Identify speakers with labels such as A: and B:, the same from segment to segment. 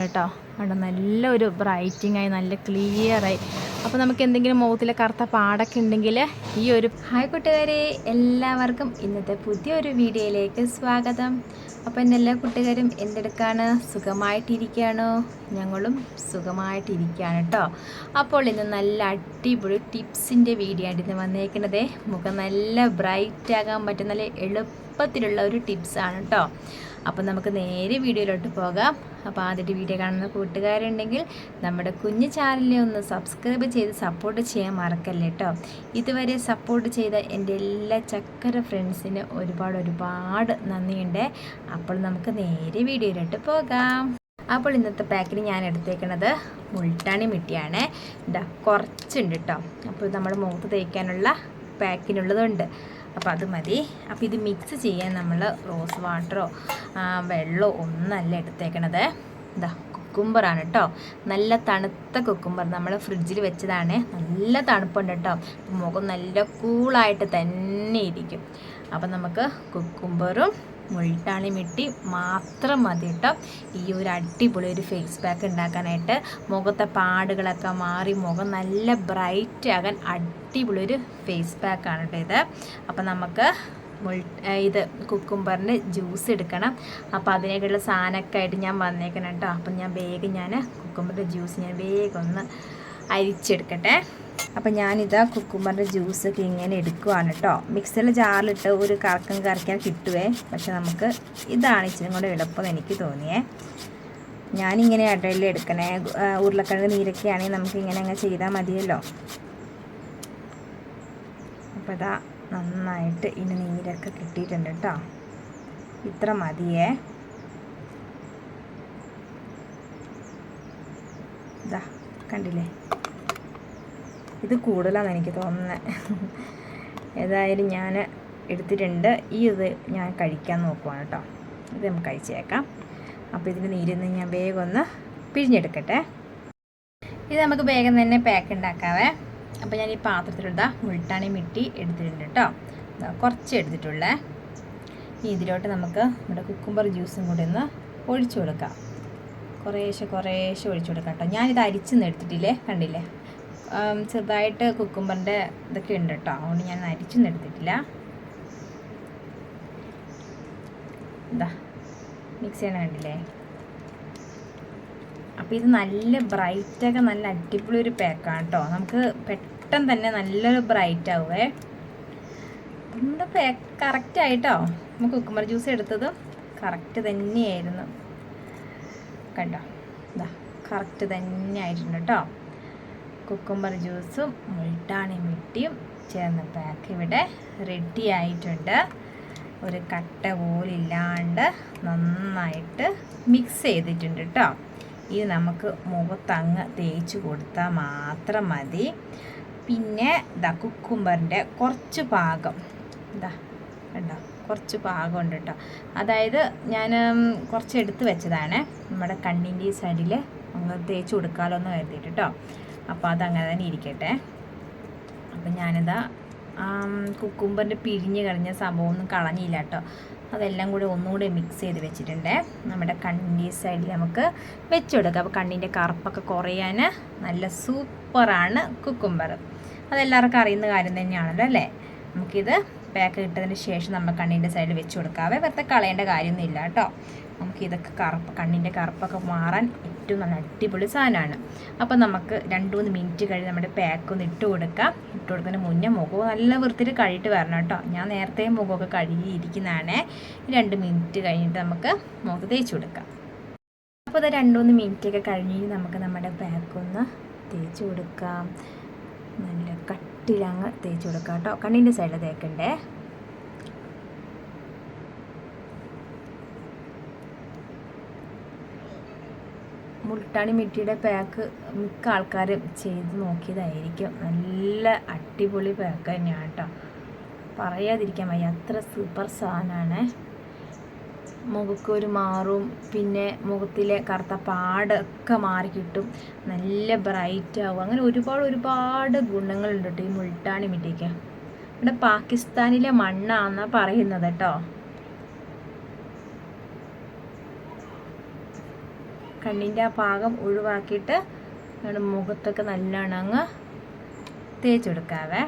A: കേട്ടോ. അവിടെ നല്ലൊരു ബ്രൈറ്റിംഗ് ആയി നല്ല ക്ലിയറായി അപ്പോൾ നമുക്ക് എന്തെങ്കിലും മുഖത്തിലെ കറുത്ത പാടൊക്കെ ഉണ്ടെങ്കിൽ ഈ ഒരു ഹായ് കൂട്ടുകാരെ എല്ലാവർക്കും ഇന്നത്തെ പുതിയൊരു വീഡിയോയിലേക്ക് സ്വാഗതം. അപ്പോൾ എന്റെ എല്ലാ കൂട്ടുകാരും എന്തെടുക്കാണ്? സുഖമായിട്ടിരിക്കുകയാണോ? ഞങ്ങളും സുഖമായിട്ടിരിക്കുകയാണ് കേട്ടോ അപ്പോൾ ഇന്ന് നല്ല അടിപൊളി ടിപ്സിന്റെ വീഡിയോ ആണ് ഇന്ന് വന്നേക്കുന്നത് മുഖം നല്ല ബ്രൈറ്റ് ആകാൻ പറ്റുന്ന നല്ല എളുപ്പത്തിലുള്ള ഒരു ടിപ്സാണ് കേട്ടോ അപ്പോൾ നമുക്ക് നേരെ വീഡിയോയിലോട്ട് പോകാം. അപ്പോൾ ആദ്യത്തെ വീഡിയോ കാണുന്ന കൂട്ടുകാരുണ്ടെങ്കിൽ നമ്മുടെ കുഞ്ഞു ചാനലിനെ ഒന്ന് സബ്സ്ക്രൈബ് ചെയ്ത് സപ്പോർട്ട് ചെയ്യാൻ മറക്കല്ലേ കേട്ടോ ഇതുവരെ സപ്പോർട്ട് ചെയ്ത എന്റെ എല്ലാ ചക്കര ഫ്രണ്ട്സിന് ഒരുപാട് ഒരുപാട് നന്ദിയുണ്ട്. അപ്പോൾ നമുക്ക് നേരെ വീഡിയോയിലോട്ട് പോകാം. അപ്പോൾ ഇന്നത്തെ പാക്കിൽ ഞാൻ എടുത്തേക്കണത് മുൾട്ടാണി മിട്ടിയാണ്. ഇതാ കുറച്ചുണ്ട് കേട്ടോ അപ്പോൾ നമ്മുടെ മുഖത്ത് തേക്കാനുള്ള പാക്കിനുള്ളതുണ്ട് അപ്പോൾ അത് മതി. അപ്പോൾ ഇത് മിക്സ് ചെയ്യാൻ നമ്മൾ റോസ് വാട്ടറോ വെള്ളമോ ഒന്നല്ല എടുത്തേക്കണത്. ഇതാ കുക്കുംബറാണ് കേട്ടോ നല്ല തണുത്ത കുക്കുംബർ നമ്മൾ ഫ്രിഡ്ജിൽ വെച്ചതാണ്. നല്ല തണുപ്പുണ്ട് കേട്ടോ മുഖം നല്ല കൂളായിട്ട് തന്നെ ഇരിക്കും. അപ്പം നമുക്ക് കുക്കുംബറും മുൾട്ടാണി മിട്ടി മാത്രം മതി കേട്ടോ. ഈ ഒരു അടിപൊളി ഒരു ഫേസ് പാക്ക് ഉണ്ടാക്കാനായിട്ട്. മുഖത്തെ പാടുകളൊക്കെ മാറി മുഖം നല്ല ബ്രൈറ്റ് ആകാൻ അടിപൊളി ഒരു ഫേസ് പാക്കാണ് കേട്ടോ ഇത്. അപ്പം നമുക്ക് ഇത് കുക്കുംബറിന്റെ ജ്യൂസ് എടുക്കണം. അപ്പോൾ അതിനേക്കുള്ള സാധനമൊക്കെ ആയിട്ട് ഞാൻ വന്നേക്കണം കേട്ടോ. അപ്പം ഞാൻ വേഗം ഞാൻ കുക്കുംബറിന്റെ ജ്യൂസ് ഞാൻ വേഗം ഒന്ന് അരിച്ചെടുക്കട്ടെ. അപ്പം ഞാനിതാ ജ്യൂസ് ജ്യൂസൊക്കെ ഇങ്ങനെ എടുക്കുവാണ് കേട്ടോ മിക്സറിൽ ജാറിലിട്ട് ഒരു കറക്കം കറക്കാൻ കിട്ടുവേ. പക്ഷെ നമുക്ക് ഇതാണ് ഇച്ചിരി കൂടെ എളുപ്പം എനിക്ക് തോന്നിയേ. ഞാനിങ്ങനെ ഇടയിൽ എടുക്കണേ. ഉരുളക്കിഴങ്ങ് നീരൊക്കെ ആണെങ്കിൽ നമുക്ക് ഇങ്ങനെ അങ്ങ് ചെയ്താൽ മതിയല്ലോ. അപ്പോൾ ഇതാ നന്നായിട്ട് ഇനി നീരൊക്കെ കിട്ടിയിട്ടുണ്ട് കേട്ടോ ഇത്ര മതിയേ. ഇതാ കണ്ടില്ലേ? ഇത് കൂടുതലാണെന്ന് എനിക്ക് തോന്നുന്നത് ഏതായാലും ഞാൻ എടുത്തിട്ടുണ്ട്. ഈ ഇത് ഞാൻ കഴിക്കാൻ നോക്കുവാണ് കേട്ടോ ഇത് നമുക്ക് കഴിച്ചേക്കാം. അപ്പോൾ ഇതിന്റെ നീരിന്ന് ഞാൻ വേഗം ഒന്ന് പിഴിഞ്ഞെടുക്കട്ടെ. ഇത് നമുക്ക് വേഗം തന്നെ പാക്ക് ഉണ്ടാക്കാവേ അപ്പോൾ ഞാൻ ഈ പാത്രത്തിലുള്ള മുൾട്ടാണി മിട്ടി എടുത്തിട്ടുണ്ട് കേട്ടോ കുറച്ച് എടുത്തിട്ടുള്ളേ. ഇനി ഇതിലോട്ട് നമുക്ക് നമ്മുടെ കുക്കുംബർ ജ്യൂസും കൂടി ഒന്ന് ഒഴിച്ചു കൊടുക്കാം. കുറേശ്ശെ കുറേശ്ശെ ഒഴിച്ചു കൊടുക്കാം കേട്ടോ ഞാനിത് അരിച്ചെന്ന് എടുത്തിട്ടില്ലേ? കണ്ടില്ലേ? ചെറുതായിട്ട് കുക്കുമ്പറിന്റെ ഇതൊക്കെ ഉണ്ട് കേട്ടോ. അതുകൊണ്ട് ഞാൻ അരിച്ചൊന്നും എടുത്തിട്ടില്ല. എന്താ മിക്സ് ചെയ്യണ കണ്ടില്ലേ? അപ്പോൾ ഇത് നല്ല ബ്രൈറ്റൊക്കെ നല്ല അടിപൊളി ഒരു പാക്കാണ് കേട്ടോ. നമുക്ക് പെട്ടെന്ന് തന്നെ നല്ലൊരു ബ്രൈറ്റ് ആവുമേ നമ്മുടെ പാക്ക് കറക്റ്റ് ആയിട്ടോ? നമുക്ക് കുക്കുമ്പർ ജ്യൂസ് എടുത്തത് കറക്റ്റ് തന്നെയായിരുന്നു. കണ്ടോ? ഇതാ കറക്റ്റ് തന്നെ ആയിട്ടുണ്ട് കേട്ടോ. കുക്കുംബർ ജ്യൂസും മുൾട്ടാണി മിട്ടിയും ചേർന്ന പാക്ക് ഇവിടെ റെഡി ആയിട്ടുണ്ട്. ഒരു കട്ട പോലില്ലാണ്ട് നന്നായിട്ട് മിക്സ് ചെയ്തിട്ടുണ്ട് കേട്ടോ ഇത് നമുക്ക് മുഖത്തങ്ങ് തേച്ച് കൊടുത്താൽ മാത്രം മതി. പിന്നെ ഇതാ കുക്കുംബറിന്റെ കുറച്ച് ഭാഗം ഇതാ കണ്ടോ? കുറച്ച് ഭാഗമുണ്ട് കേട്ടോ അതായത് ഞാൻ കുറച്ച് എടുത്ത് വെച്ചതാണ്. നമ്മുടെ കണ്ണിന്റെ ഈ സൈഡിൽ ഒന്ന് തേച്ച് കൊടുക്കാമല്ലോ എന്ന് കരുതിയിട്ട് കേട്ടോ അപ്പോൾ അതങ്ങനെ തന്നെ ഇരിക്കട്ടെ. അപ്പം ഞാനിതാ കുക്കുംബറിന്റെ പിഴിഞ്ഞ് കളഞ്ഞ സംഭവമൊന്നും കളഞ്ഞില്ല കേട്ടോ. അതെല്ലാം കൂടി ഒന്നുകൂടി മിക്സ് ചെയ്ത് വെച്ചിട്ടുണ്ട്. നമ്മുടെ കണ്ണിന്റെ സൈഡിൽ നമുക്ക് വെച്ചുകൊടുക്കാം അപ്പോൾ കണ്ണിന്റെ കറുപ്പൊക്കെ കുറയാൻ നല്ല സൂപ്പറാണ് കുക്കുംബർ. അതെല്ലാവർക്കും അറിയുന്ന കാര്യം തന്നെയാണല്ലോ അല്ലേ? നമുക്കിത് പാക്ക് കിട്ടതിന് ശേഷം നമ്മൾ കണ്ണിന്റെ സൈഡിൽ വെച്ച് കൊടുക്കാവേ. വെറുതെ കളയേണ്ട കാര്യമൊന്നുമില്ല കേട്ടോ. നമുക്കിതൊക്കെ കറുപ്പ് കണ്ണിന്റെ കറുപ്പൊക്കെ മാറാൻ ഏറ്റവും നല്ല അടിപൊളി സാധനമാണ്. അപ്പോൾ നമുക്ക് രണ്ട് മൂന്ന് മിനിറ്റ് കഴിഞ്ഞ് നമ്മുടെ പാക്ക് ഒന്ന് ഇട്ട് കൊടുക്കാം. ഇട്ട് കൊടുക്കുന്നതിന് മുന്നേ മുഖം നല്ല വൃത്തിയിൽ കഴുകിയിട്ട് വരണം കേട്ടോ. ഞാൻ നേരത്തെ മുഖമൊക്കെ കഴുകിയിരിക്കുന്നതാണ്. രണ്ട് മിനിറ്റ് കഴിഞ്ഞിട്ട് നമുക്ക് മുഖത്ത് തേച്ച് കൊടുക്കാം. അപ്പോൾ അത് രണ്ട് മൂന്ന് മിനിറ്റൊക്കെ കഴിഞ്ഞ് നമുക്ക് നമ്മുടെ പാക്ക് ഒന്ന് തേച്ച് കൊടുക്കാം. നല്ല കട്ടിലങ്ങ് തേച്ച് കൊടുക്കാം കേട്ടോ. കണ്ണിന്റെ സൈഡിൽ തേക്കണ്ടേ? മുൾട്ടാണി മിട്ടിയുടെ പാക്ക് മിക്ക ആൾക്കാരും ചെയ്ത് നോക്കിയതായിരിക്കും. നല്ല അടിപൊളി പാക്ക് തന്നെയാണ് കേട്ടോ പറയാതിരിക്കാൻ വയ്യ അത്ര സൂപ്പർ സാധനമാണ് മുഖക്കൊരു മാറും പിന്നെ മുഖത്തിലെ കറുത്ത പാടൊക്കെ മാറിക്കിട്ടും നല്ല ബ്രൈറ്റ് ആവും. അങ്ങനെ ഒരുപാട് ഒരുപാട് ഗുണങ്ങളുണ്ട് കേട്ടോ ഈ മുൾട്ടാണി മിട്ടിക്ക് ഇവിടെ പാകിസ്ഥാനിലെ മണ്ണാണെന്നാണ് പറയുന്നത് കേട്ടോ കണ്ണിന്റെ ആ ഭാഗം ഒഴിവാക്കിയിട്ട് നമ്മുടെ മുഖത്തൊക്കെ നല്ലോണം അങ്ങ് തേച്ചെടുക്കാവേ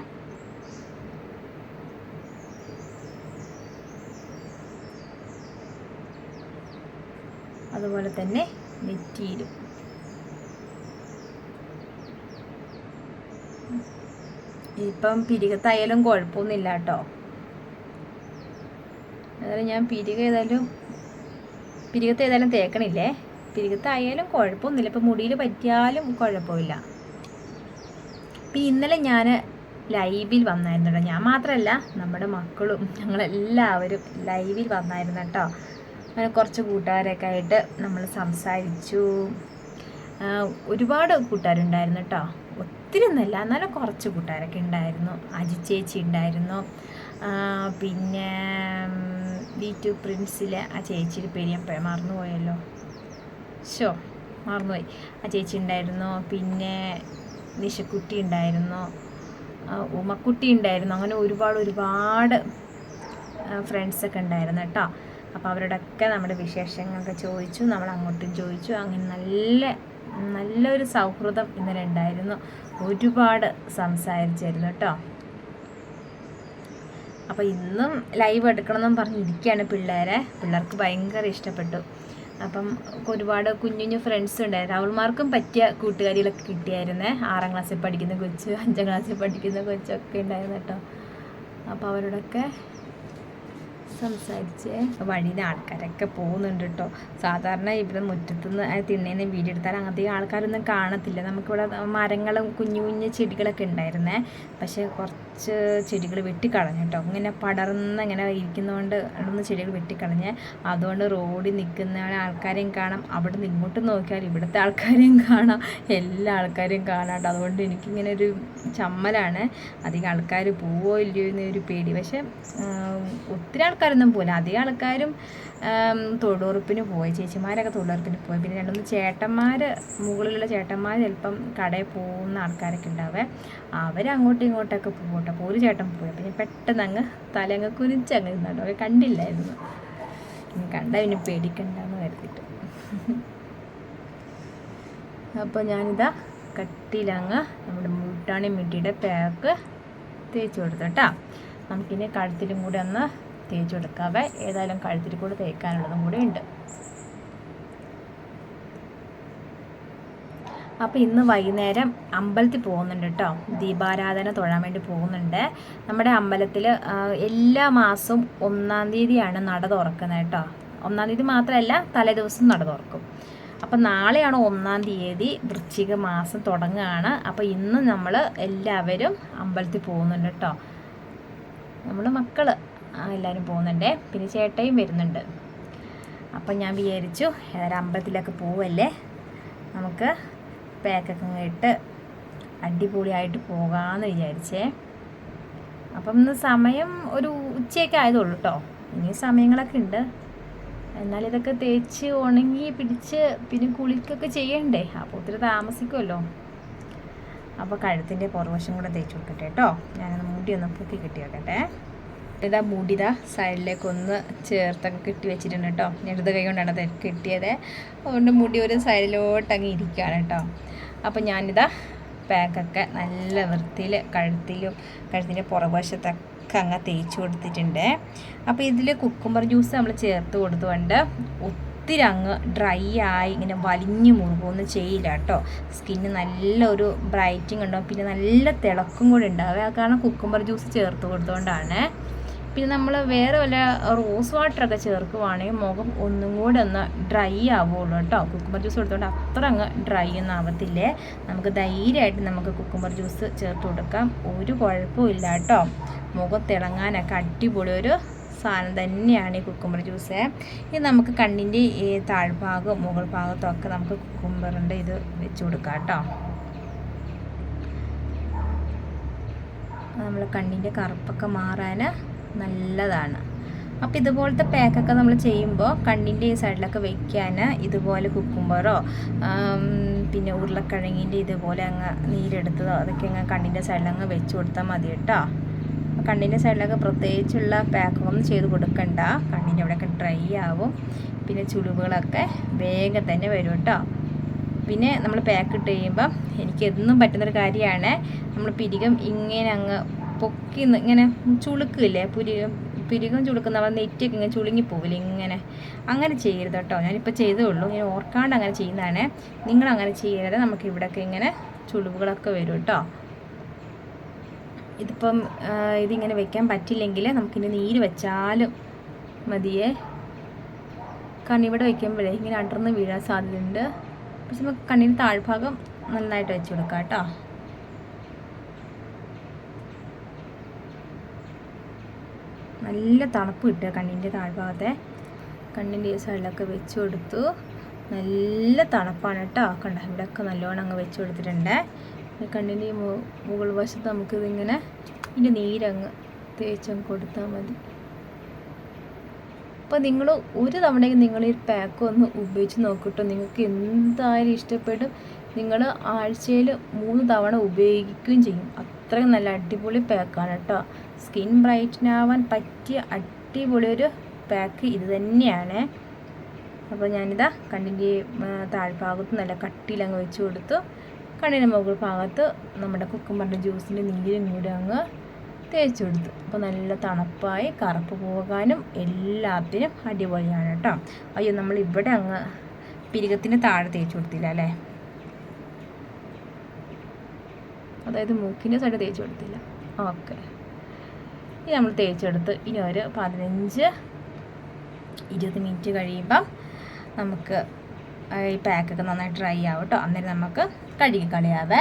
A: അതുപോലെ തന്നെ നെറ്റിയിലും. ഇപ്പം പിരികത്തായാലും കുഴപ്പമൊന്നുമില്ല കേട്ടോ. അതായത് ഞാൻ പിരിക ഏതായാലും പിരികത്ത് ഏതായാലും തേക്കണില്ലേ? പിരികത്തായാലും കുഴപ്പമൊന്നുമില്ല. ഇപ്പം മുടിയിൽ പറ്റിയാലും കുഴപ്പമില്ല. ഇപ്പം ഇന്നലെ ഞാൻ ലൈവിൽ വന്നായിരുന്നു കേട്ടോ. ഞാൻ മാത്രമല്ല നമ്മുടെ മക്കളും ഞങ്ങളെല്ലാവരും ലൈവിൽ വന്നായിരുന്നു കേട്ടോ. അങ്ങനെ കുറച്ച് കൂട്ടുകാരൊക്കെ ആയിട്ട് നമ്മൾ സംസാരിച്ചു. ഒരുപാട് കൂട്ടുകാരുണ്ടായിരുന്നു കേട്ടോ. ഒത്തിരി ഒന്നുമില്ല എന്നാലും കുറച്ച് കൂട്ടുകാരൊക്കെ ഉണ്ടായിരുന്നു. അജി ചേച്ചി ഉണ്ടായിരുന്നു. പിന്നെ ബി ടു പ്രിൻസിലെ ആ ചേച്ചിയുടെ പേര് ഞാൻ മറന്നുപോയല്ലോ. ഷോ മറന്നുപോയി. ആ ചേച്ചി ഉണ്ടായിരുന്നു പിന്നെ നിശക്കുട്ടി ഉണ്ടായിരുന്നു ഉമക്കുട്ടി ഉണ്ടായിരുന്നു അങ്ങനെ ഒരുപാട് ഒരുപാട് ഫ്രണ്ട്സൊക്കെ ഉണ്ടായിരുന്നു കേട്ടോ. അപ്പോൾ അവരോടൊക്കെ നമ്മുടെ വിശേഷങ്ങളൊക്കെ ചോദിച്ചു നമ്മൾ അങ്ങോട്ടും ചോദിച്ചു അങ്ങനെ നല്ല നല്ലൊരു സൗഹൃദം ഇന്നലെ ഉണ്ടായിരുന്നു. ഒരുപാട് സംസാരിച്ചായിരുന്നു കേട്ടോ. അപ്പോൾ ഇന്നും ലൈവ് എടുക്കണമെന്നും പറഞ്ഞിരിക്കുകയാണ് പിള്ളേരെ. പിള്ളേർക്ക് ഭയങ്കര ഇഷ്ടപ്പെട്ടു. അപ്പം ഒരുപാട് കുഞ്ഞു കുഞ്ഞു ഫ്രണ്ട്സ് ഉണ്ടായിരുന്നു. അവൾമാർക്കും പറ്റിയ കൂട്ടുകാരികളൊക്കെ കിട്ടിയായിരുന്നേ. ആറാം ക്ലാസ്സിൽ പഠിക്കുന്ന കൊച്ച് അഞ്ചാം ക്ലാസ്സിൽ പഠിക്കുന്ന കൊച്ചൊക്കെ ഉണ്ടായിരുന്നു കേട്ടോ. അപ്പോൾ അവരോടൊക്കെ സംസാരിച്ച് വഴിയിൽ ആൾക്കാരൊക്കെ പോകുന്നുണ്ട് കേട്ടോ. സാധാരണ ഇവിടെ മുറ്റത്തുനിന്ന് തിണ്ണേന്ന് വീഡിയോ എടുത്താൽ അങ്ങനത്തെ ആൾക്കാരൊന്നും കാണത്തില്ല. നമുക്കിവിടെ മരങ്ങളും കുഞ്ഞു കുഞ്ഞു ചെടികളൊക്കെ ഉണ്ടായിരുന്നേ. പക്ഷേ കുറച്ച് ചെടികൾ വെട്ടിക്കളഞ്ഞു കേട്ടോ. ഇങ്ങനെ പടർന്ന് ഇങ്ങനെ ഇരിക്കുന്നതുകൊണ്ട് അവിടുന്ന് ചെടികൾ വെട്ടിക്കളഞ്ഞ് അതുകൊണ്ട് റോഡിൽ നിൽക്കുന്ന ആൾക്കാരെയും കാണാം. അവിടെ നിന്ന് ഇങ്ങോട്ട് നോക്കിയാൽ ഇവിടുത്തെ ആൾക്കാരെയും കാണാം. എല്ലാ ആൾക്കാരെയും കാണാട്ടോ അതുകൊണ്ട് എനിക്കിങ്ങനെ ഒരു ചമ്മലാണ് അധികം ആൾക്കാർ പോവോ ഇല്ലയോ എന്നൊരു പേടി. പക്ഷെ ഒത്തിരി ആൾക്കാരൊന്നും പോലെ അധികം ആൾക്കാരും തൊഴിലുറപ്പിന് പോയി ചേച്ചിമാരൊക്കെ തൊഴിലുറപ്പിന് പോയി. പിന്നെ രണ്ടുമൂന്ന് ചേട്ടന്മാർ മുകളിലുള്ള ചേട്ടന്മാർ ചിലപ്പം കടയിൽ പോകുന്ന ആൾക്കാരൊക്കെ ഉണ്ടാവേ. അവർ ഇങ്ങോട്ടൊക്കെ പോകട്ടെ. അപ്പോൾ ഒരു ചേട്ടൻ പോയി. ഞാൻ പെട്ടെന്ന് അങ്ങ് തലങ്ങ് കുനിച്ചങ്ങ് നിന്നുണ്ടോ അവർ കണ്ടില്ലായിരുന്നു. കണ്ട പിന്നെ പേടിക്കണ്ടെന്ന് കരുതിയിട്ട്. അപ്പോൾ ഞാനിതാ കട്ടിയിലങ്ങ് നമ്മുടെ മുട്ടാണി മിട്ടിയുടെ പാക്ക് തേച്ച് കൊടുത്തു കേട്ടോ നമുക്കിനി കഴുത്തിലും കൂടെ ഒന്ന് തേച്ച് കൊടുക്കാവേ ഏതായാലും കൂടെ തേക്കാനുള്ളതും കൂടെ ഉണ്ട്. അപ്പോൾ ഇന്ന് വൈകുന്നേരം അമ്പലത്തിൽ പോകുന്നുണ്ട് കേട്ടോ. ദീപാരാധന തൊഴാൻ വേണ്ടി പോകുന്നുണ്ട്. നമ്മുടെ അമ്പലത്തിൽ എല്ലാ മാസവും ഒന്നാം തീയതിയാണ് നട തുറക്കുന്നത് കേട്ടോ. ഒന്നാം തീയതി മാത്രമല്ല തലേദിവസം നട തുറക്കും. അപ്പം നാളെയാണ് ഒന്നാം തീയതി വൃശ്ചിക മാസം തുടങ്ങുകയാണ്. അപ്പോൾ ഇന്ന് നമ്മൾ എല്ലാവരും അമ്പലത്തിൽ പോകുന്നുണ്ട് കേട്ടോ. നമ്മൾ മക്കൾ എല്ലാവരും പോകുന്നുണ്ട്. പിന്നെ ചേട്ടയും വരുന്നുണ്ട്. അപ്പം ഞാൻ വിചാരിച്ചു ഏതായാലും അമ്പലത്തിലൊക്കെ പോവല്ലേ? നമുക്ക് പാക്കൊക്കെ ഇട്ട് അടിപൊളിയായിട്ട് പോകാമെന്ന് വിചാരിച്ചേ. അപ്പം ഇന്ന് സമയം ഒരു ഉച്ചയൊക്കെ ആയതുള്ളൂ കേട്ടോ ഇനി സമയങ്ങളൊക്കെ ഉണ്ട്. എന്നാൽ ഇതൊക്കെ തേച്ച് ഉണങ്ങി പിടിച്ച് പിന്നെ കുളിക്കൊക്കെ ചെയ്യണ്ടേ? അപ്പോൾ ഒത്തിരി താമസിക്കുമല്ലോ അപ്പോൾ കഴുത്തിന്റെ പുറവശം കൂടെ തേച്ച് കൊടുക്കട്ടെ കേട്ടോ ഞാനൊന്ന് മുടി ഒന്ന് പൊക്കി കിട്ടി വെക്കട്ടെ. ഇതാ മുടിത സൈഡിലേക്ക് ഒന്ന് ചേർത്തൊക്കെ കെട്ടി വെച്ചിട്ടുണ്ട് കേട്ടോ. ഇടത് കൈ കൊണ്ടാണ് അത് കെട്ടിയത്. അതുകൊണ്ട് മുടി ഒരു സൈഡിലോട്ട് അങ്ങ് ഇരിക്കുകയാണ് കേട്ടോ. അപ്പോൾ ഞാനിതാ പാക്കൊക്കെ നല്ല വൃത്തിയിൽ കഴുത്തിലും കഴുത്തിന്റെ പുറകുവശത്തൊക്കെ അങ്ങ് തേച്ച് കൊടുത്തിട്ടുണ്ട്. അപ്പോൾ ഇതിൽ കുക്കുംബർ ജ്യൂസ് നമ്മൾ ചേർത്ത് കൊടുത്തുകൊണ്ട് ഒത്തിരി അങ്ങ് ഡ്രൈ ആയി ഇങ്ങനെ വലിഞ്ഞു മുറുകുമൊന്നും ചെയ്യില്ല കേട്ടോ. സ്കിന്ന് നല്ലൊരു ബ്രൈറ്റിങ് ഉണ്ടാവും. പിന്നെ നല്ല തിളക്കും കൂടി ഉണ്ടാവുക. കാരണം കുക്കുംബർ ജ്യൂസ് ചേർത്ത് കൊടുത്തുകൊണ്ടാണ്. പിന്നെ നമ്മൾ വേറെ വല്ല റോസ് വാട്ടറൊക്കെ ചേർക്കുവാണെങ്കിൽ മുഖം ഒന്നും കൂടെ ഒന്ന് ഡ്രൈ ആവുള്ളൂ കേട്ടോ. കുക്കുംബർ ജ്യൂസ് കൊടുത്തോണ്ട് അത്ര അങ്ങ് ഡ്രൈ ഒന്നും ആവത്തില്ലേ? നമുക്ക് ധൈര്യമായിട്ട് നമുക്ക് കുക്കുംബർ ജ്യൂസ് ചേർത്ത് കൊടുക്കാം. ഒരു കുഴപ്പമില്ല കേട്ടോ. മുഖം തിളങ്ങാനൊക്കെ അടിപൊളി ഒരു സാധനം തന്നെയാണ് ഈ കുക്കുംബർ ജ്യൂസ്. ഇത് നമുക്ക് കണ്ണിന്റെ ഈ താഴ്ഭാഗവും മുകൾ ഭാഗത്തൊക്കെ നമുക്ക് കുക്കുംബറിന്റെ ഇത് വെച്ച് കൊടുക്കാം കേട്ടോ. നമ്മൾ കണ്ണിന്റെ കറുപ്പൊക്കെ മാറാൻ നല്ലതാണ്. അപ്പോൾ ഇതുപോലത്തെ പാക്കൊക്കെ നമ്മൾ ചെയ്യുമ്പോൾ കണ്ണിന്റെ ഈ സൈഡിലൊക്കെ വെക്കാൻ ഇതുപോലെ കുക്കുംബറോ പിന്നെ ഉരുളക്കിഴങ്ങിന്റെ ഇതുപോലെ അങ്ങ് നീരെടുത്തതോ അതൊക്കെ അങ്ങ് കണ്ണിന്റെ സൈഡിൽ അങ്ങ് വെച്ച് കൊടുത്താൽ മതി കേട്ടോ. കണ്ണിന്റെ സൈഡിലൊക്കെ പ്രത്യേകിച്ചുള്ള പാക്കൊന്നും ചെയ്ത് കൊടുക്കണ്ട. കണ്ണിന്റെ അവിടെയൊക്കെ ഡ്രൈ ആവും. പിന്നെ ചുളിവുകളൊക്കെ വേഗം തന്നെ വരും കേട്ടോ. പിന്നെ നമ്മൾ പാക്ക് ഇട്ട് കഴിയുമ്പം എനിക്ക് എന്നും പറ്റുന്നൊരു കാര്യമാണ്. നമ്മൾ പിരികം ഇങ്ങനെ അങ്ങ് പൊക്കി ഇങ്ങനെ ചുളുക്കില്ലേ? പുരികം പിരികം ചുളുക്കുന്ന നെറ്റൊക്കെ ഇങ്ങനെ ചുളുങ്ങി പോവില്ല ഇങ്ങനെ? അങ്ങനെ ചെയ്യരുത് കേട്ടോ. ഞാനിപ്പോൾ ചെയ്തേ ഉള്ളൂ. ഇങ്ങനെ ഓർക്കാണ്ട് അങ്ങനെ ചെയ്യുന്നതാണ്. നിങ്ങളങ്ങനെ ചെയ്യരുത്. നമുക്ക് ഇവിടെയൊക്കെ ഇങ്ങനെ ചുളിവുകളൊക്കെ വരും കേട്ടോ. ഇതിപ്പം ഇതിങ്ങനെ വെക്കാൻ പറ്റില്ലെങ്കിൽ നമുക്കിനി നീര് വെച്ചാലും മതിയേ. കാരണം ഇവിടെ വെക്കുമ്പോഴേ ഇങ്ങനെ അടർന്ന് വീഴാൻ സാധ്യതയുണ്ട്. പക്ഷെ നമുക്ക് കണ്ണിന് താഴ്ഭാഗം നന്നായിട്ട് വെച്ച് കൊടുക്കാം കേട്ടോ. നല്ല തണുപ്പ് കിട്ടുക കണ്ണിന്റെ താഴ്ഭാഗത്തെ. കണ്ണിന്റെ ഈ സൈഡിലൊക്കെ വെച്ച് കൊടുത്തു. നല്ല തണുപ്പാണ് കേട്ടോ. കണ്ട ഇവിടെയൊക്കെ നല്ലോണം അങ്ങ് വെച്ച് കൊടുത്തിട്ടുണ്ട്. കണ്ണിന്റെ ഈ മുകൾ വശത്ത് നമുക്കിതിങ്ങനെ ഇതിന്റെ നീരങ്ങ് തേച്ചങ്ങ് കൊടുത്താൽ മതി. അപ്പോൾ നിങ്ങൾ ഒരു തവണയും നിങ്ങൾ ഈ പാക്ക് ഒന്ന് ഉപയോഗിച്ച് നോക്കിട്ടോ. നിങ്ങൾക്ക് എന്തായാലും ഇഷ്ടപ്പെടും. നിങ്ങൾ ആഴ്ചയിൽ മൂന്ന് തവണ ഉപയോഗിക്കുകയും ചെയ്യും. അത്രയും നല്ല അടിപൊളി പാക്കാണ് കേട്ടോ. സ്കിൻ ബ്രൈറ്റൻ ആവാൻ പറ്റിയ അടിപൊളി ഒരു പാക്ക് ഇത് തന്നെയാണ്. അപ്പോൾ ഞാനിതാ കണ്ണിന്റെ താഴ്ഭാഗത്ത് നല്ല കട്ടിയിൽ അങ്ങ് വെച്ച് കൊടുത്തു. കണ്ണിന്റെ മുകൾ ഭാഗത്ത് നമ്മുടെ കുക്കുമ്പറിന്റെ ജ്യൂസിന്റെ നീരും കൂടെ അങ്ങ് തേച്ച് കൊടുത്തു. അപ്പോൾ നല്ല തണുപ്പായി കറുപ്പ് പോകാനും എല്ലാത്തിനും അടിപൊളിയാണ് കേട്ടോ. അയ്യോ നമ്മൾ ഇവിടെ അങ്ങ് പിരികത്തിന് താഴെ തേച്ച് കൊടുത്തില്ല അല്ലേ? അതായത് മൂക്കിന്റെ സൈഡ് തേച്ച് കൊടുത്തില്ല. ഓക്കെ. ഇനി നമ്മൾ തേച്ചെടുത്ത് ഇനി ഒരു പതിനഞ്ച് ഇരുപത് മിനിറ്റ് കഴിയുമ്പം നമുക്ക് ഈ പാക്കൊക്കെ നന്നായി ഡ്രൈ ആവും കേട്ടോ അന്നേരം നമുക്ക് കഴുകി കളയാതെ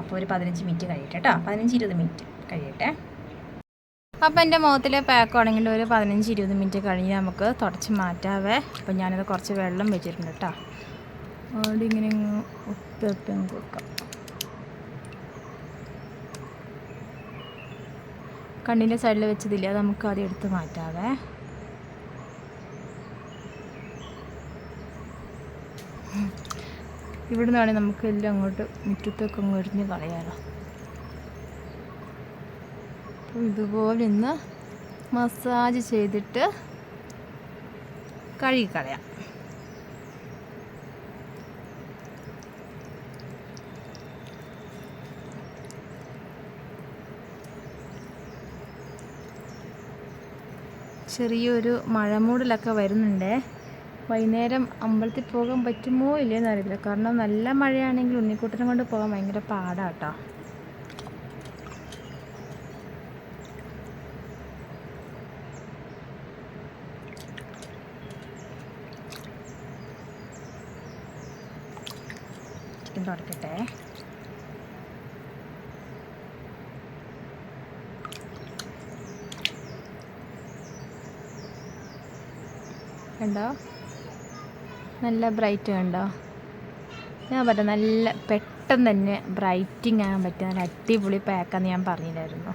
A: അപ്പോൾ ഒരു പതിനഞ്ച് മിനിറ്റ് കഴിയട്ടെ കേട്ടോ പതിനഞ്ച് ഇരുപത് മിനിറ്റ് കഴിയട്ടെ. അപ്പോൾ എന്റെ മുഖത്തിലെ പാക്ക് ആണെങ്കിൽ ഒരു പതിനഞ്ച് ഇരുപത് മിനിറ്റ് കഴിഞ്ഞ് നമുക്ക് തുടച്ച് മാറ്റാവേ. അപ്പോൾ ഞാനത് കുറച്ച് വെള്ളം വെച്ചിട്ടുണ്ട് കേട്ടോ അവിടെ ഇങ്ങനെ ഒപ്പിട്ട് കൊടുക്കാം. കണ്ണിന്റെ സൈഡിൽ വെച്ചതില്ല അത് നമുക്ക് ആദ്യം എടുത്ത് മാറ്റാവേ. ഇവിടെ നിന്നാണെങ്കിൽ നമുക്ക് എല്ലാം അങ്ങോട്ട് മുറ്റത്തൊക്കെ അങ്ങ് എറിഞ്ഞ് കളയാലോ. അപ്പം ഇതുപോലെ ഇന്ന് മസാജ് ചെയ്തിട്ട് കഴുകി ചെറിയൊരു മഴമൂടലൊക്കെ വരുന്നുണ്ട്. വൈകുന്നേരം അമ്പലത്തിൽ പോകാൻ പറ്റുമോ ഇല്ലയോ എന്നറിയില്ല കാരണം നല്ല മഴയാണെങ്കിൽ ഉണ്ണിക്കുട്ടനെ കൊണ്ട് പോകാൻ ഭയങ്കര പാടാട്ടോ. ചിക്കൻ തുടക്കട്ടെ കണ്ടോ? നല്ല ബ്രൈറ്റ് കണ്ടോ? ഞാൻ പറഞ്ഞ നല്ല പെട്ടെന്ന് തന്നെ ബ്രൈറ്റിങ് ആകാൻ പറ്റിയ നല്ല അടിപൊളി പാക്കാന്ന് ഞാൻ പറഞ്ഞില്ലായിരുന്നു.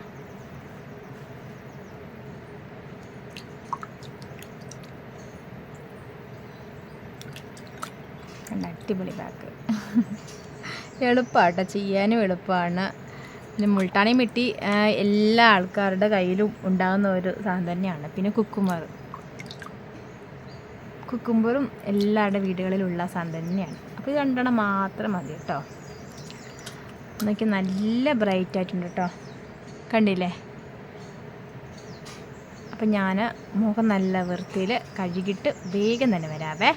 A: കണ്ട അടിപൊളി പാക്ക് എളുപ്പമാട്ടോ ചെയ്യാനും എളുപ്പമാണ് പിന്നെ മുൾട്ടാണി മിട്ടി എല്ലാ ആൾക്കാരുടെ കയ്യിലും ഉണ്ടാകുന്ന ഒരു സാധനം തന്നെയാണ്. പിന്നെ കുക്കുമർ. കുക്കുമ്പറും എല്ലാവരുടെ വീടുകളിലുള്ള സാധനം തന്നെയാണ്. അപ്പോൾ ഇത് രണ്ടെണ്ണം മാത്രം മതി കേട്ടോ. എന്നൊക്കെ നല്ല ബ്രൈറ്റ് ആയിട്ടുണ്ട് കേട്ടോ. കണ്ടില്ലേ? അപ്പം ഞാൻ മുഖം നല്ല വൃത്തിയിൽ കഴുകിയിട്ട് വേഗം തന്നെ വരാവേ.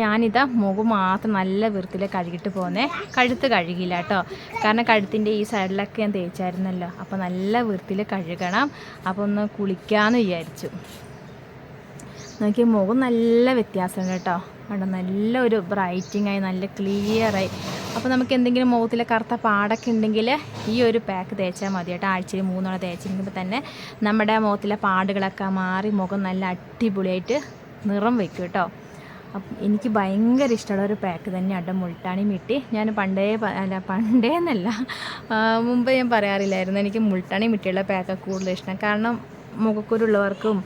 A: ഞാനിതാ മുഖം മാത്രം നല്ല വൃത്തിയിൽ കഴുകിയിട്ട് പോന്നേ. കഴുത്ത് കഴുകിയില്ല കേട്ടോ. കാരണം കഴുത്തിന്റെ ഈ സൈഡിലൊക്കെ ഞാൻ തേച്ചായിരുന്നല്ലോ. അപ്പോൾ നല്ല വൃത്തിയിൽ കഴുകണം. അപ്പോൾ ഒന്ന് കുളിക്കാമെന്ന് വിചാരിച്ചു. നോക്കിയ മുഖം നല്ല വ്യത്യാസമുണ്ട് കേട്ടോ. കണ്ടോ നല്ല ഒരു ബ്രൈറ്റിംഗ് ആയി നല്ല ക്ലിയറായി അപ്പോൾ നമുക്ക് എന്തെങ്കിലും മുഖത്തിൽ കറുത്ത പാടൊക്കെ ഉണ്ടെങ്കിൽ ഈ ഒരു പാക്ക് തേച്ചാൽ മതി കേട്ടോ. ആഴ്ചയിൽ മൂന്നോളം തേച്ചിരിക്കുമ്പോൾ തന്നെ നമ്മുടെ മുഖത്തിലെ പാടുകളൊക്കെ മാറി മുഖം നല്ല അടിപൊളിയായിട്ട് നിറം വയ്ക്കും കേട്ടോ. എനിക്ക് ഭയങ്കര ഇഷ്ടമുള്ള ഒരു പാക്ക് തന്നെ കേട്ടോ മുൾട്ടാണി മിട്ടി ഞാൻ പണ്ടേ അല്ല പണ്ടേ എന്നല്ല മുമ്പ് ഞാൻ പറയാറില്ലായിരുന്നു എനിക്ക് മുൾട്ടാണി മിട്ടിയുള്ള പാക്ക് കൂടുതൽ ഇഷ്ടം. കാരണം മുഖക്കുരുള്ളവർക്കും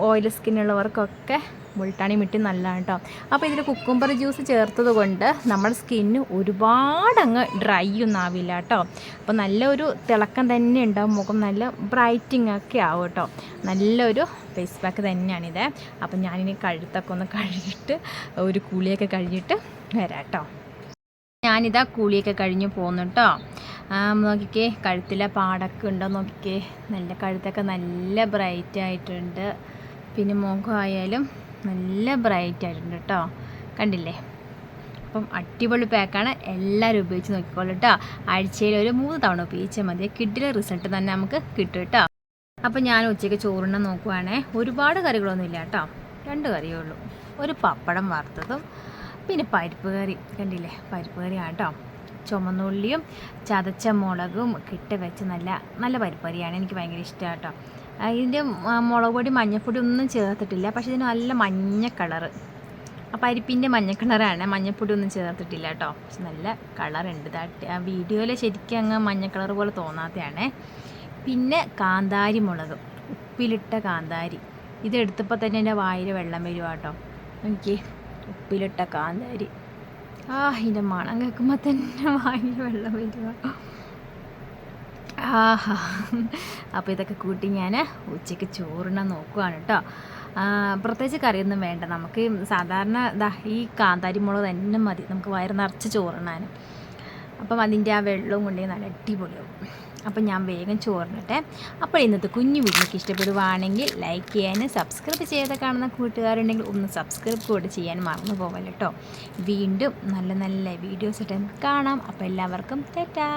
A: ഓയിൽ സ്കിന്നുള്ളവർക്കൊക്കെ മുൾട്ടാണി മിട്ടി നല്ലതാണ് കേട്ടോ അപ്പോൾ ഇതിൽ കുക്കുംബർ ജ്യൂസ് ചേർത്തത് കൊണ്ട് നമ്മുടെ സ്കിന്ന് ഒരുപാട് അങ്ങ് ഡ്രൈ ഒന്നും ആവില്ല കേട്ടോ അപ്പോൾ നല്ലൊരു തിളക്കം തന്നെ ഉണ്ടാവും മുഖം നല്ല ബ്രൈറ്റിംഗ് ഒക്കെ ആവും കേട്ടോ നല്ലൊരു ഫേസ് പാക്ക് തന്നെയാണിത് അപ്പം ഞാനിനി കഴുത്തൊക്കെ ഒന്ന് കഴുകിയിട്ട് ഒരു കുളിയൊക്കെ കഴിഞ്ഞിട്ട് വരാം കേട്ടോ ഞാനിതാ കൂളിയൊക്കെ കഴിഞ്ഞ് പോന്നു കേട്ടോ നോക്കിക്കേ കഴുത്തിലെ പാടൊക്കെ ഉണ്ടോ നോക്കിക്കേ. നല്ല കഴുത്തൊക്കെ നല്ല ബ്രൈറ്റ് ആയിട്ടുണ്ട്. പിന്നെ മുഖമായാലും നല്ല ബ്രൈറ്റ് ആയിട്ടുണ്ട് കേട്ടോ കണ്ടില്ലേ? അപ്പം അടിപൊളി പാക്കാണ്. എല്ലാവരും ഉപയോഗിച്ച് നോക്കിക്കോളൂ കേട്ടോ ആഴ്ചയിൽ ഒരു മൂന്ന് തവണ ഉപയോഗിച്ചാൽ മതി. കിട്ടിയ റിസൾട്ട് തന്നെ നമുക്ക് കിട്ടും കേട്ടോ അപ്പം ഞാൻ ഉച്ചയ്ക്ക് ചോറിനെ നോക്കുവാണേ. ഒരുപാട് കറികളൊന്നും ഇല്ല കേട്ടോ രണ്ട് കറിയേ ഉള്ളൂ. ഒരു പപ്പടം വറുത്തതും പിന്നെ പരിപ്പ് കറി കണ്ടില്ലേ? പരിപ്പ് കറിയാണ് കേട്ടോ ചുമന്നുള്ളിയും ചതച്ച മുളകും കിട്ട വെച്ച് നല്ല നല്ല പരിപ്പ് കറിയാണ് എനിക്ക് ഭയങ്കര ഇഷ്ടമാണ് കേട്ടോ ഇതിന്റെ മുളക് പൊടി മഞ്ഞൾപ്പൊടി ഒന്നും ചേർത്തിട്ടില്ല. പക്ഷേ ഇതിന് നല്ല മഞ്ഞ കളർ ആ പരിപ്പിന്റെ മഞ്ഞ കളറാണ്. മഞ്ഞൾപ്പൊടി ഒന്നും ചേർത്തിട്ടില്ല കേട്ടോ പക്ഷെ നല്ല കളറുണ്ട് ഇതായിട്ട് ആ വീഡിയോയിൽ ശരിക്കും അങ്ങ് മഞ്ഞ കളർ പോലെ തോന്നാത്തതാണ് പിന്നെ കാന്താരി മുളക്. ഉപ്പിലിട്ട കാന്താരി. ഇതെടുത്തപ്പോൾ തന്നെ എന്റെ വായിൽ വെള്ളം വരുവാട്ടോ എനിക്ക് ഉപ്പിലിട്ട കാന്താരി. ആ ഇതിന്റെ മണം കേൾക്കുമ്പോൾ തന്നെ വാങ്ങി വെള്ളം വരിക. ആഹാ. അപ്പോൾ ഇതൊക്കെ കൂട്ടി ഞാൻ ഉച്ചയ്ക്ക് ചോറിനെ നോക്കുവാണ് കേട്ടോ പ്രത്യേകിച്ച് കറിയൊന്നും വേണ്ട. നമുക്ക് സാധാരണ ദാ ഈ കാന്താരി മുളക് തന്നെ മതി. നമുക്ക് വയറ് നിറച്ച് ചോറിനാൻ അപ്പം അതിന്റെ ആ വെള്ളവും കൊണ്ടുപോയി നല്ല അടിപൊളിയാവും. അപ്പം ഞാൻ വേഗം ചോറിനട്ടെ അപ്പോൾ ഇന്നത്തെ കുഞ്ഞു വീട്ടിലേക്ക് ഇഷ്ടപ്പെടുവാണെങ്കിൽ ലൈക്ക് ചെയ്യാനും സബ്സ്ക്രൈബ് ചെയ്ത് കാണുന്ന കൂട്ടുകാരുണ്ടെങ്കിൽ ഒന്ന് സബ്സ്ക്രൈബ് കൂടെ ചെയ്യാൻ മറന്നു പോകല്ലോ വീണ്ടും നല്ല നല്ല വീഡിയോസ് ഇട്ട് കാണാം. അപ്പോൾ എല്ലാവർക്കും തെറ്റാ